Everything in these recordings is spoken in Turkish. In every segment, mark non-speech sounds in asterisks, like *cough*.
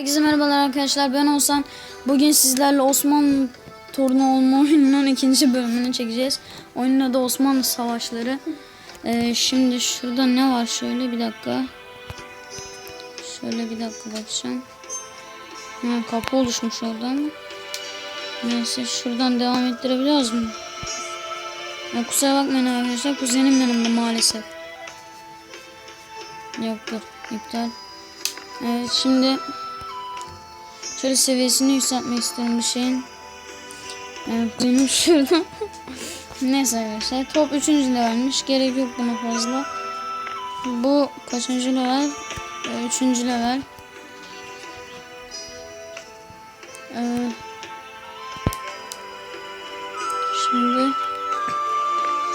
Herkese merhabalar arkadaşlar ben Oğuzhan. Bugün sizlerle Osmanlı torunu olma oyununun ikinci bölümünü çekeceğiz. Oyunun adı Osmanlı Savaşları. Ee, şimdi şurada ne var şöyle bir dakika. Şöyle bir dakika bakacağım. Ha, kapı oluşmuş orada ama. Neyse şuradan devam ettirebiliyoruz mu? Ya, kusura bakmayın arkadaşlar kuzenim yanımda maalesef. Yoktur iptal. Evet şimdi Şöyle seviyesini yükseltmek istiyorum bir şeyin. Evet, benim şurada. *laughs* Neyse arkadaşlar. Top 3. levelmiş. Gerek yok buna fazla. Bu kaçıncı level? 3. level. Ee, şimdi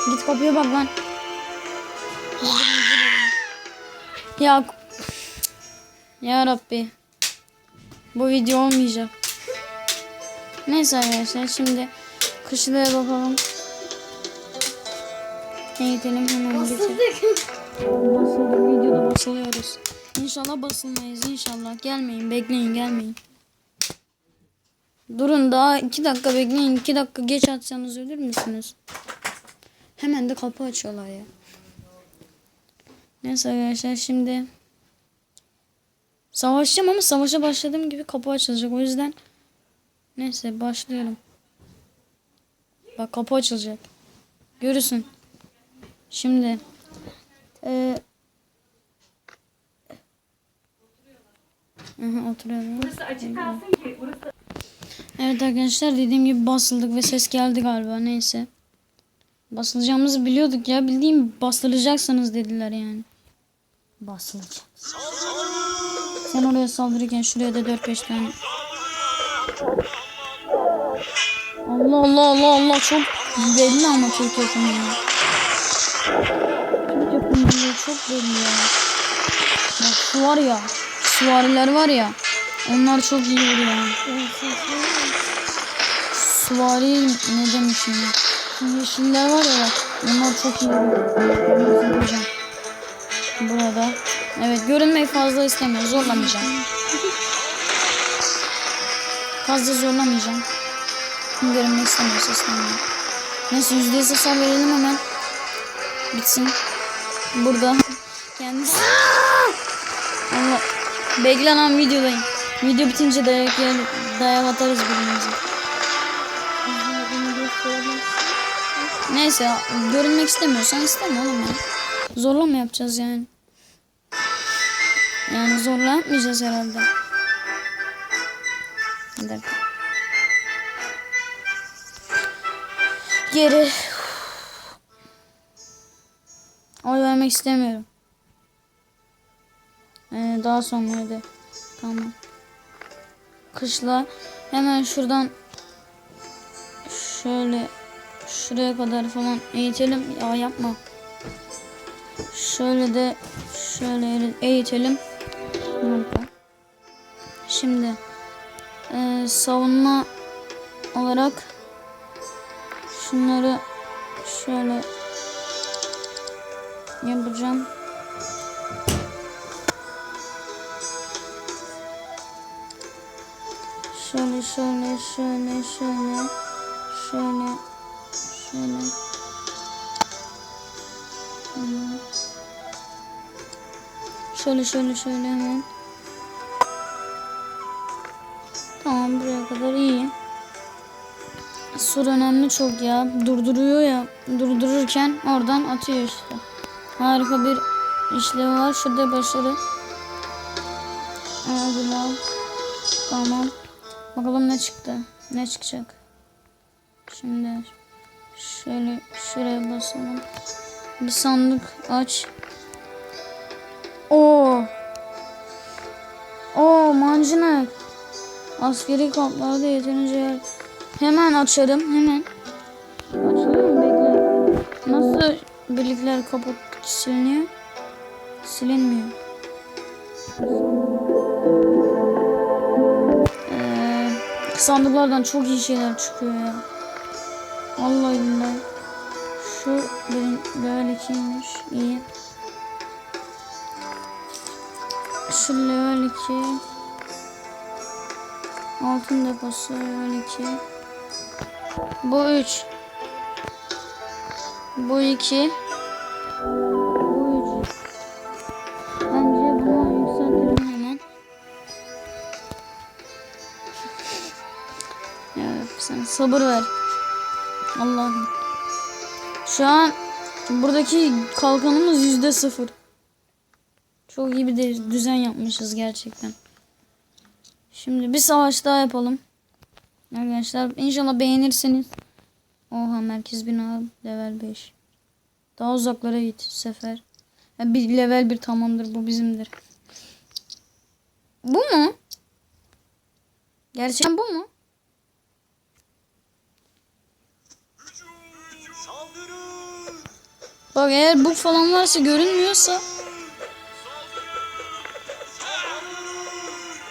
git kapıya bak lan. Ya ya Rabbi. Bu video olmayacak. Neyse arkadaşlar şimdi kışlaya bakalım. Eğitelim hemen Basıldık. Basıldık. Videoda basılıyoruz. İnşallah basılmayız inşallah. Gelmeyin bekleyin gelmeyin. Durun daha iki dakika bekleyin. iki dakika geç atsanız ölür müsünüz? Hemen de kapı açıyorlar ya. Neyse arkadaşlar şimdi Savaşacağım ama savaşa başladığım gibi kapı açılacak. O yüzden neyse başlıyorum. Bak kapı açılacak. Görürsün. Şimdi Aha, oturuyorum. Burası açık kalsın ki burası Evet arkadaşlar dediğim gibi basıldık ve ses geldi galiba neyse. Basılacağımızı biliyorduk ya bildiğim bastıracaksınız dediler yani. Basılacak. Sen oraya saldırırken şuraya da 4-5 tane. Allah Allah Allah Allah çok belli ama Türk yapımı ya. Türk yapımı çok belli ya. Bak şu var ya. Süvariler var ya. Onlar çok iyi vuruyor. Süvari ne demişim ya. Şu yeşiller var ya bak. Onlar çok iyi vuruyor. Burada. Görünmeyi fazla istemiyor. Zorlamayacağım. Fazla zorlamayacağım. Kim görünmek istemiyorsa istemiyor. Neyse yüzde yüz hasar verelim hemen. Bitsin. Burada. Kendisi. Allah. Beklenen videodayım. Video bitince dayak yer, dayak atarız birbirimize. Neyse görünmek istemiyorsan isteme oğlum ya. Zorla yapacağız yani? Yani zorla yapmayacağız herhalde. Bir. Geri. Oy vermek istemiyorum. Ee, daha sonra hadi. Tamam. Kışla. Hemen şuradan şöyle şuraya kadar falan eğitelim. Ya yapma. Şöyle de şöyle eğitelim. Burada. Şimdi e, savunma olarak şunları şöyle yapacağım. Şöyle şöyle şöyle şöyle şöyle şöyle. Şöyle şöyle şöyle hemen. Kadar iyi. Sur önemli çok ya. Durduruyor ya. Durdururken oradan atıyor işte. Harika bir işlevi var. Şurada başarı. Aldılar. Tamam. Bakalım ne çıktı. Ne çıkacak. Şimdi şöyle şuraya basalım. Bir sandık aç. Oo. Oo mancınık. Askeri kamplarda yeterince yer. Hemen açarım hemen. Açılıyor mu bekle. Nasıl birlikler kaput siliniyor? Silinmiyor. Ee, sandıklardan çok iyi şeyler çıkıyor ya. Vallahi billahi. Şu benim level 2'ymiş. İyi. Şu level 2. Altın deposu 12. Bu 3. Bu 2. Bu 3. Bence bunu yükseltelim hemen. Ya sen sabır ver. Allah'ım. Şu an buradaki kalkanımız yüzde sıfır. Çok iyi bir düzen yapmışız gerçekten. Şimdi bir savaş daha yapalım. Arkadaşlar inşallah beğenirseniz. Oha merkez bina level 5. Daha uzaklara git sefer. Ya bir level bir tamamdır bu bizimdir. Bu mu? Gerçekten bu mu? Bak eğer bu falan varsa görünmüyorsa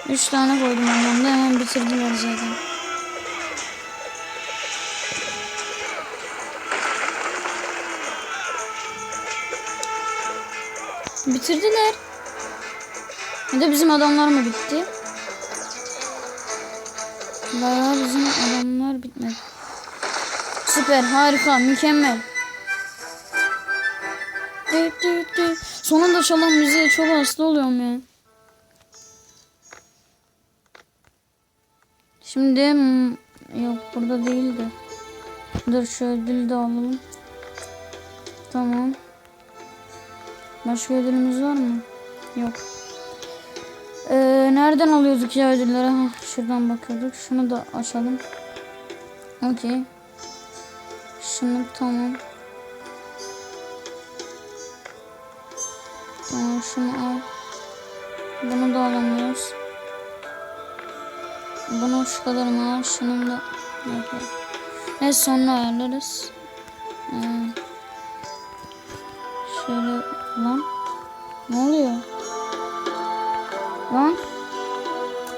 Üç tane koydum anlamda hemen bitirdiler zaten. Bitirdiler. Ya da bizim adamlar mı bitti? Bayağı bizim adamlar bitmedi. Süper, harika, mükemmel. Sonunda çalan müziğe çok hasta oluyorum ya. Şimdi hmm, yok burada değildi. Dur şu ödülü de alalım. Tamam. Başka ödülümüz var mı? Yok. Ee, nereden alıyorduk ya ödülleri? Şuradan bakıyorduk. Şunu da açalım. Okey. Şunu tamam. Tamam şunu al. Bunu da alamıyoruz. Bunu kadarını al. Şunun da yapalım. Neyse sonra ayarlarız. Ee, şöyle lan. Ne oluyor? Lan.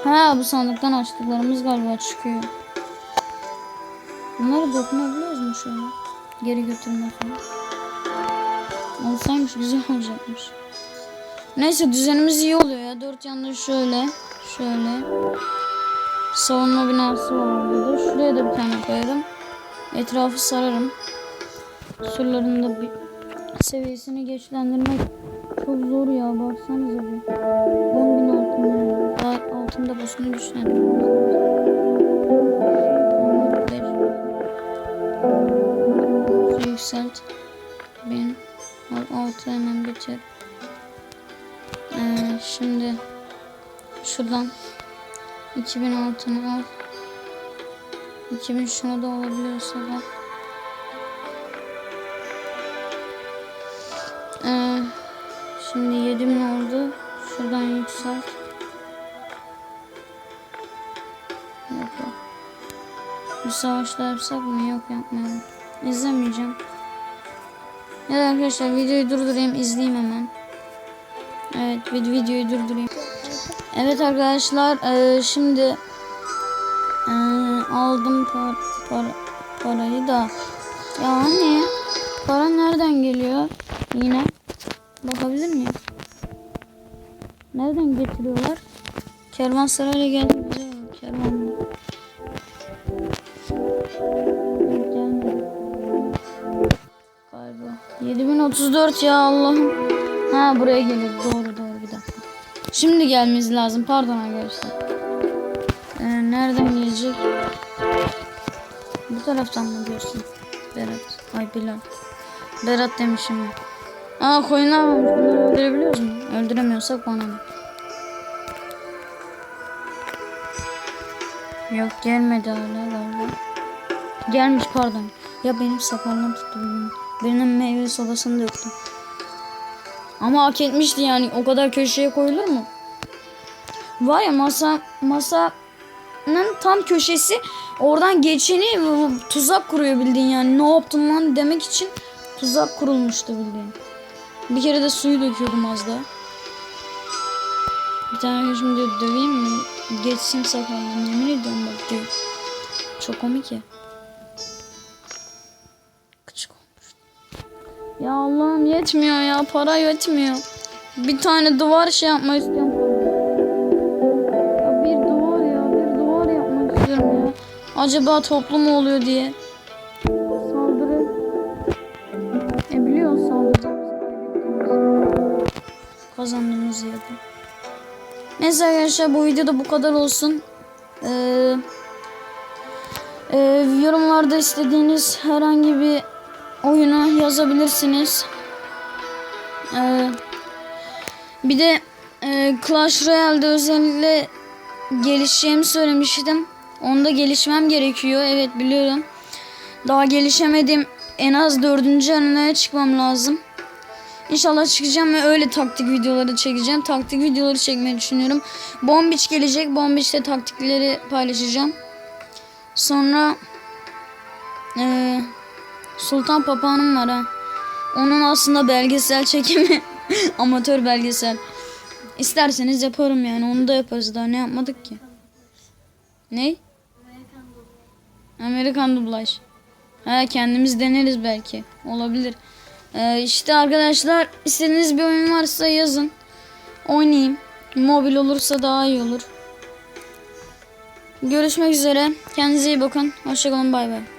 Ha bu sandıktan açtıklarımız galiba çıkıyor. Bunları dokunabiliyoruz mu şöyle? Geri götürme falan. Olsaymış güzel olacakmış. Neyse düzenimiz iyi oluyor ya. Dört yanda şöyle. Şöyle. Savunma binası var burada. Şuraya da bir tane koyarım. Etrafı sararım. Surların da bir seviyesini güçlendirmek çok zor ya. Baksanıza bir. 10 bin altın yani. Daha altında basını güçlendirmek. Yükselt. Bin. Altı hemen biter. Ee, şimdi şuradan 2000 altını al. 2000 şuna da olabiliyorsa da. Ee, şimdi 7000 oldu. Şuradan yükselt. Yok yok. Bir savaşta yapsak mı? Yok yapmayalım. İzlemeyeceğim. Ya da arkadaşlar videoyu durdurayım izleyeyim hemen. Evet vid videoyu durdurayım. Evet arkadaşlar eee, şimdi eee, aldım par para parayı da ya anne para nereden geliyor yine bakabilir miyim? Nereden getiriyorlar? Kervansarayla geldi bize kervan. Galiba 7034 ya Allah'ım. Ha buraya gelir doğru. Şimdi gelmeniz lazım. Pardon arkadaşlar. Ee, nereden gelecek? Bu taraftan mı diyorsun? Berat. Ay Bilal. Berat demişim. Aa koyunlar varmış. Bunları öldürebiliyoruz mu? Öldüremiyorsak bana ne? Yok gelmedi hala galiba. Gelmiş pardon. Ya benim sakalım tuttu bugün. Birinin meyve sodasını döktüm. Ama hak etmişti yani. O kadar köşeye koyulur mu? Var ya masa masanın tam köşesi oradan geçeni tuzak kuruyor bildiğin yani. Ne yaptın lan demek için tuzak kurulmuştu bildiğin. Bir kere de suyu döküyordum az daha. Bir tane diyor döveyim mi? Geçsin sakalım. Yemin ediyorum bak diyor. Çok komik ya. Ya Allah'ım yetmiyor ya. Para yetmiyor. Bir tane duvar şey yapmak istiyorum. Ya bir duvar ya. Bir duvar Acaba toplu mu oluyor diye. Saldırı. E biliyorsun kaybettiğimizi. Kazandığımızı yapın. Neyse arkadaşlar bu videoda bu kadar olsun. Ee, e, yorumlarda istediğiniz herhangi bir oyunu yazabilirsiniz. Ee, bir de e, Clash Royale'de özellikle gelişeceğimi söylemiştim. Onda gelişmem gerekiyor. Evet biliyorum. Daha gelişemedim. En az dördüncü arenaya çıkmam lazım. İnşallah çıkacağım ve öyle taktik videoları çekeceğim. Taktik videoları çekmeyi düşünüyorum. Bombiç gelecek. Bombiç'te taktikleri paylaşacağım. Sonra eee, Sultan Papağanım var ha. Onun aslında belgesel çekimi. *laughs* Amatör belgesel. İsterseniz yaparım yani. Onu da yaparız. Daha ne yapmadık ki? Ne? Amerikan dublaj. Ha kendimiz deneriz belki. Olabilir. Ee, işte arkadaşlar istediğiniz bir oyun varsa yazın. Oynayayım. Mobil olursa daha iyi olur. Görüşmek üzere. Kendinize iyi bakın. Hoşçakalın. Bay bay.